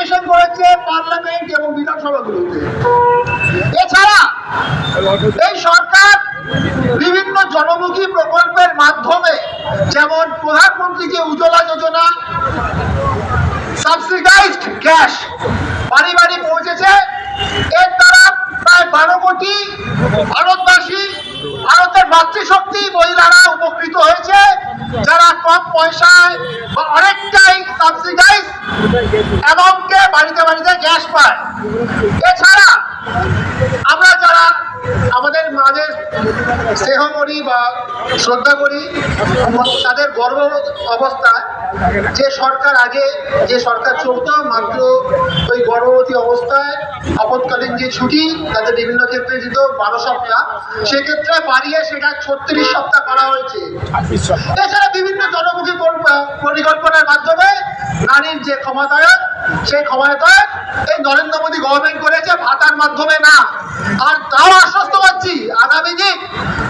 Commission করেছে parliament এবং বিধানসভাগুলোতে এছাড়া এই সরকার বিভিন্ন জনমুখী প্রকল্পের মাধ্যমে যেমন প্রধানমন্ত্রী যে উজ্জ্বলা যোজনা সাবসিডাইজড গ্যাস বাড়ি বাড়ি পৌঁছেছে, এর দ্বারা প্রায় বারো কোটি ভারতবাসী ভারতের মাতৃশক্তি মহিলারা উপকৃত হয়েছে, যারা কম পয়সায় বা অনেকটাই সাবসিডাইজ অ্যামাউন্টে বাড়িতে বাড়িতে গ্যাস পায়। এছাড়া আমরা যারা আমাদের মাদের স্নেহ করি বা শ্রদ্ধা করি তাদের গর্ব অবস্থায় যে সরকার আগে, যে সরকার চলতো, মাত্র ওই গর্ভবতী অবস্থায় আপৎকালীন যে ছুটি তাদের বিভিন্ন ক্ষেত্রে দিত বারো সপ্তাহ, সেক্ষেত্রে বাড়িয়ে সেটা ছত্রিশ সপ্তাহ করা হয়েছে। এছাড়া বিভিন্ন জনমুখী পরিকল্পনার মাধ্যমে যে ক্ষমতায়ন সেই ক্ষমতায়ন এই নরেন্দ্র মোদী গভর্নমেন্ট করেছে ভাতার মাধ্যমে না। আর তাও আশ্বস্ত পাচ্ছি আগামী দিন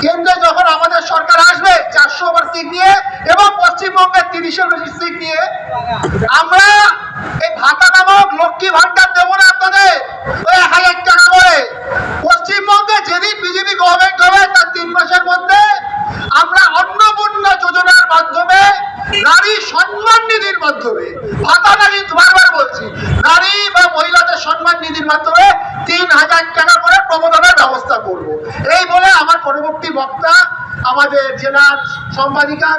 কেন্দ্রে যখন আমাদের সরকার আসবে, চারশো ওভার সিট নিয়ে এবং পশ্চিমবঙ্গের তিরিশের বেশি সিট নিয়ে, আমরা এই ভাতা নামক লক্ষ্মী ভান্ডার দেবো না আপনাদের ওই এক হাজার টাকা করে পশ্চিমবঙ্গে যেদিন বিজেপি গভর্নমেন্ট হবে তার তিন মাসের মধ্যে আমরা অন্নপূর্ণা যোজনার মাধ্যমে নারী সম্মান নিধির মাধ্যমে, ভাতা না কিন্তু বারবার বলছি, নারী বা মহিলাদের সম্মান নিধির মাধ্যমে তিন হাজার টাকা করে প্রবর্তনের ব্যবস্থা করব। এই বলে আমার পরবর্তী বক্তা, আমাদের জেলার সম্পাদিকা